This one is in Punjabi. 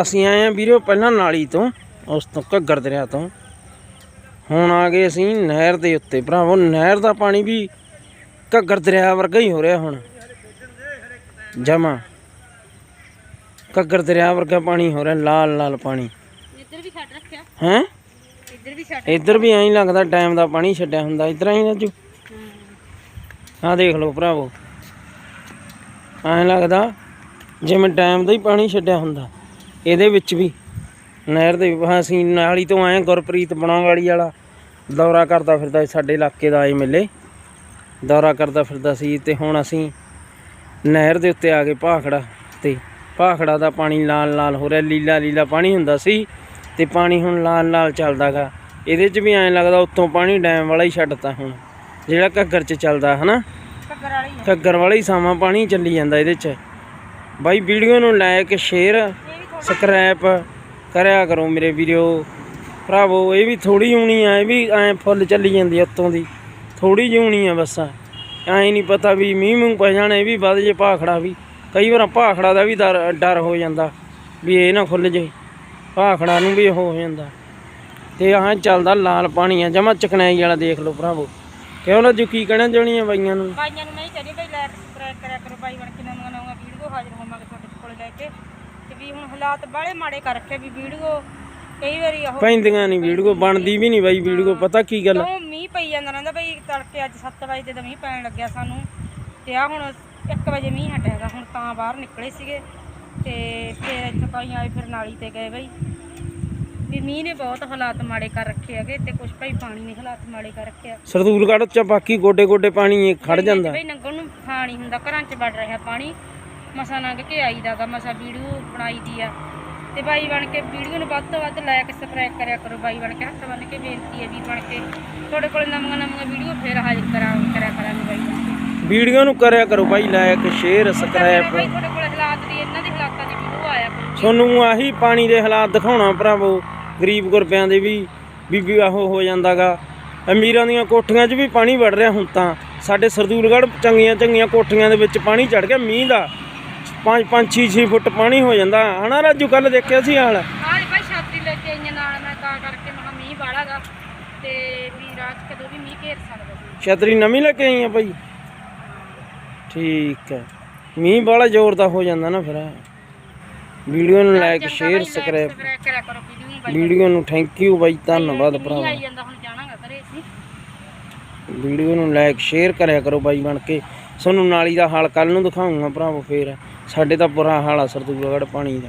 ਅਸੀਂ ਆਏ ਆ ਵੀਰੋ ਪਹਿਲਾਂ ਨਾਲੀ ਤੋਂ ਉਸ ਤੋਂ ਘੱਗਰ ਦਰਿਆ ਤੋਂ। ਹੁਣ ਆ ਗਏ ਅਸੀਂ ਨਹਿਰ ਦੇ ਉੱਤੇ ਭਰਾਵੋ ਨਹਿਰ ਦਾ ਪਾਣੀ ਵੀ ਘੱਗਰ ਦਰਿਆ ਵਰਗਾ ਹੀ ਹੋ ਰਿਹਾ ਹੁਣ। ਜਮਾ। ਘੱਗਰ ਦਰਿਆ ਵਰਗਾ ਪਾਣੀ ਹੋ ਰਿਹਾ ਲਾਲ ਲਾਲ ਪਾਣੀ। ਇੱਧਰ ਵੀ ਛੱਡ ਰੱਖਿਆ? ਹੈ? ਇੱਧਰ ਵੀ ਛੱਡ ਇੱਧਰ ਵੀ ਐਂ ਲੱਗਦਾ ਟਾਈਮ ਦਾ ਪਾਣੀ ਛੱਡਿਆ ਹੁੰਦਾ ਇਧਰ ਹੀ ਰਾਜੂ। ਆਹ ਦੇਖ ਲਓ ਭਰਾਵੋ। ਐਂ ਲੱਗਦਾ ਜਿਵੇਂ ਟਾਈਮ ਦਾ ਹੀ ਪਾਣੀ ਛੱਡਿਆ ਹੁੰਦਾ। ਇਹਦੇ ਵਿੱਚ ਵੀ। ਨਹਿਰ ਦੇ ਅਸੀਂ ਨਾਲੀ ਤੋਂ ਆਏ ਗੁਰਪ੍ਰੀਤ ਬਣਾਵਾਲੀ ਵਾਲਾ ਦੌਰਾ ਕਰਦਾ ਫਿਰਦਾ ਸਾਡੇ ਇਲਾਕੇ ਦਾ ਆਏ ਮੇਲੇ ਦੌਰਾ ਕਰਦਾ ਫਿਰਦਾ ਸੀ ਤੇ ਹੁਣ ਅਸੀਂ ਨਹਿਰ ਦੇ ਉੱਤੇ ਆ ਗਏ ਭਾਖੜਾ ਤੇ। ਭਾਖੜਾ ਦਾ ਪਾਣੀ ਲਾਲ ਲਾਲ ਹੋ ਰਿਹਾ ਲੀਲਾ ਲੀਲਾ ਪਾਣੀ ਹੁੰਦਾ ਸੀ ਤੇ ਪਾਣੀ ਹੁਣ ਲਾਲ ਲਾਲ ਚੱਲਦਾਗਾ। ਇਹਦੇ 'ਚ ਵੀ ਐਂ ਲੱਗਦਾ ਉੱਤੋਂ ਪਾਣੀ ਡੈਮ ਵਾਲਾ ਹੀ ਛੱਡਤਾ ਹੁਣ। ਜਿਹੜਾ ਘੱਗਰ 'ਚ ਚੱਲਦਾ ਹਨਾ? ਘੱਗਰ ਵਾਲੀ ਘੱਗਰ ਵਾਲਾ ਹੀ ਸਾਵਾਂ ਪਾਣੀ ਚੱਲੀ ਜਾਂਦਾ ਇਹਦੇ 'ਚ। ਬਾਈ ਵੀਡੀਓ ਨੂੰ ਲਾਇਕ ਸ਼ੇਅਰ ਸਕਰੈਪ ਕਰਿਆ ਕਰੋ ਮੇਰੇ ਵੀਡੀਓ ਭਰਾਵੋ, ਇਹ ਵੀ ਥੋੜੀ ਹੋਣੀ ਆ, ਇਹ ਵੀ ਐਂ ਫੁੱਲ ਚੱਲੀ ਜਾਂਦੀ ਉੱਤੋਂ ਦੀ। ਥੋੜੀ ਜਿਹੀ ਹੋਣੀ ਆ ਬਸ ਐਂ ਨਹੀਂ ਪਤਾ ਵੀ ਮੀਂਹ ਮੂੰਹ ਪੈ ਜਾਣਾ, ਇਹ ਵੀ ਵੱਧ ਜੇ ਭਾਖੜਾ ਵੀ। ਕਈ ਵਾਰ ਭਾਖੜਾ ਦਾ ਵੀ ਡਰ ਹੋ ਜਾਂਦਾ ਵੀ ਇਹ ਨਾ ਖੁੱਲ ਜੇ ਭਾਖੜਾ ਨੂੰ ਵੀ ਹੋ ਜਾਂਦਾ। ਤੇ ਆਹ ਚੱਲਦਾ ਲਾਲ ਪਾਣੀ ਆ, ਜਮਾ ਚਕਨਾਈ ਵਾਲਾ ਦੇਖ ਲਓ ਭਰਾਵੋ। ਕਿਉਂ ਨਾ ਜੁਕੀ ਕਹਿਣਾ ਚਾਹਣੀ ਆ ਬਾਈਆਂ ਨੂੰ। ਬਾਈਆਂ ਨੂੰ ਨਹੀਂ ਚਾਹੀਦੀ ਬਈ ਲਾਈਕ ਸਬਸਕ੍ਰਾਈਬ ਕਰਿਆ ਕਰੋ। ਬਾਈ ਬਣ ਕੇ ਨਵਾਂ ਨਵਾਂ ਵੀਡੀਓ ਹਾਜ਼ਰ ਹੋਵਾਂਗੇ ਤੁਹਾਡੇ ਕੋਲ ਲੈ ਕੇ। ਵੀ ਹੁਣ ਹਾਲਾਤ ਬਾਹਲੇ ਮਾੜੇ ਕਰ ਰੱਖੇ ਵੀ ਵੀਡੀਓ। ਕਈ ਵਾਰੀ ਉਹ ਪੈਂਦੀਆਂ ਨਹੀਂ ਵੀਡੀਓ ਬਣਦੀ ਵੀ ਨਹੀਂ ਬਾਈ ਵੀਡੀਓ ਪਤਾ ਕੀ ਗੱਲ? ਕਿਉਂ ਮੀਂਹ ਪਈ ਜਾਂਦਾ ਰਹਿੰਦਾ ਬਈ ਤੜਕੇ ਅੱਜ 7 ਵਜੇ ਤਾਂ ਮੀਂਹ ਪੈਣ ਲੱਗਿਆ ਸਾਨੂੰ ਤੇ ਆ ਹੁਣ 1 ਵਜੇ ਮੀਂਹ ਹਟਿਆ ਹੈਗਾ ਹੁਣ ਤਾਂ ਬਾਹਰ ਨਿਕਲੇ ਸੀਗੇ ਤੇ ਫਿਰ ਇੱਥੇ ਕੋਈ ਆਏ ਫਿਰ ਨਾਲੀ ਤੇ ਗਏ ਬਈ। ਵੀ ਮੀਂਹ ਨੇ ਬਹੁਤ ਹਾਲਾਤ ਮਾੜੇ ਕਰ ਰੱਖੇ ਹੈਗੇ ਤੇ ਕੁਝ ਭਾਈ ਪਾਣੀ ਨੇ ਹਾਲਾਤ ਮਾੜੇ ਕਰ ਰੱਖਿਆ ਸਰਦੂਲਗੜ੍ਹ ਚ ਬਾਕੀ ਗੋਡੇ ਗੋਡੇ ਪਾਣੀ ਖੜ ਜਾਂਦਾ। ਬਈ ਨੰਗਣ ਨੂੰ ਨਹੀਂ ਹੁੰਦਾ ਘਰਾਂ 'ਚ ਵੜ ਰਿਹਾ ਪਾਣੀ। ਮਸਾ ਲੰਘ ਕੇ ਆਈਦਾਗਾ ਮਸਾ ਵੀਡੀਓ ਬਣਾਈ ਦੀ ਆ। ਤੇ ਬਾਈ ਬਣ ਕੇ ਵੀਡੀਓ ਨੂੰ ਵੱਧ ਤੋਂ ਵੱਧ ਲਾਇਕ ਸਬਸਕ੍ਰਾਈਬ ਕਰਿਆ ਕਰੋ। ਬਾਈ ਬਣ ਕੇ ਹੱਥ ਬੰਨ ਕੇ ਬੇਨਤੀ ਹੈ ਵੀ ਬਣ ਕੇ। ਤੁਹਾਡੇ ਕੋਲ ਨਵੀਆਂ ਨਵੀਆਂ ਵੀਡੀਓ ਫੇਰ ਹਾਜ਼ਰ ਕਰਾਂ ਕਰਿਆ ਕਰਾਂਗੇ ਬਾਈ ਬਣ ਕੇ। ਵੀਡੀਓ ਨੂੰ ਕਰਿਆ ਕਰੋ ਬਾਈ ਲਾਇਕ ਸ਼ੇਅਰ ਬਾਈ ਸਬਸਕ੍ਰਾਈਬ ਤੁਹਾਡੇ ਕੋਲ ਹਾਲਾਤ ਦੀ ਇਹਨਾਂ ਦੇ ਹਾਲਾਤਾਂ ਦੀ ਵੀਡੀਓ ਆਇਆ ਕਰੋ ਤੁਹਾਨੂੰ ਆਹੀ ਪਾਣੀ ਦੇ ਹਾਲਾਤ ਦਿਖਾਉਣਾ ਭਰਾਵੋ ਗਰੀਬ ਗੁਰਬਿਆਂ ਦੇ ਵੀ ਬੀਬੀ ਆਹੋ ਹੋ ਜਾਂਦਾਗਾ ਅਮੀਰਾਂ ਦੀਆਂ ਕੋਠੀਆਂ 'ਚ ਵੀ ਪਾਣੀ ਵੜ ਰਿਹਾ ਹੁਣ ਤਾਂ। ਸਾਡੇ ਸਰਦੂਲਗੜ੍ਹ ਚੰਗੀਆਂ ਚੰਗੀਆਂ ਕੋਠੀਆਂ ਦੇ ਵਿੱਚ ਪਾਣੀ ਚੜ ਗਿਆ ਮੀਂਹ ਦਾ। 5 5 6 6 ਫੁੱਟ ਪਾਣੀ ਹੋ ਜਾਂਦਾ। ਹਨਾ ਰਾਜੂ ਕੱਲ ਦੇਖਿਆ ਸੀ ਹਾਲ? ਹਾਂ ਭਾਈ ਛਾਤੀ ਲੈ ਕੇ ਆਈਆਂ ਨਾਲ ਮੈਂ ਤਾਂ ਕਰਕੇ ਮਹਾ ਮੀਂਹ ਵਾਲਾਗਾ ਤੇ ਵੀ ਰਾਤ ਕਦੋਂ ਵੀ ਮੀਂਹ ਘੇਰ ਸਕਦਾ ਸੀ। ਛਤਰੀ ਨਵੀਂ ਲੈ ਕੇ ਆਈ ਆ ਭਾਈ? ਠੀਕ ਹੈ। ਮੀਂਹ ਵਾਲਾ ਜ਼ੋਰ ਦਾ ਹੋ ਜਾਂਦਾ ਨਾ ਫਿਰ। ਵੀਡੀਓ ਨੂੰ ਲਾਇਕ ਸ਼ੇਅਰ ਸਬਸਕ੍ਰਾਈਬ ਵੀਡੀਓ ਨੂੰ ਥੈਂਕ ਯੂ ਬਾਈ ਧੰਨਵਾਦ ਭਰਾਵਾ। ਵੀਡੀਓ ਨੂੰ ਲਾਇਕ ਸ਼ੇਅਰ ਕਰਿਆ ਕਰੋ ਬਾਈ ਬਣ ਕੇ। ਤੁਹਾਨੂੰ ਨਾਲੀ ਦਾ ਹਾਲ ਕੱਲ ਨੂੰ ਦਿਖਾਉਂਗਾ ਭਰਾਵੋ ਫੇਰ। ਸਾਡੇ ਤਾਂ ਬੁਰਾ ਹਾਲ ਆ ਸਰਦੂਲਗੜ੍ਹ ਪਾਣੀ ਦਾ।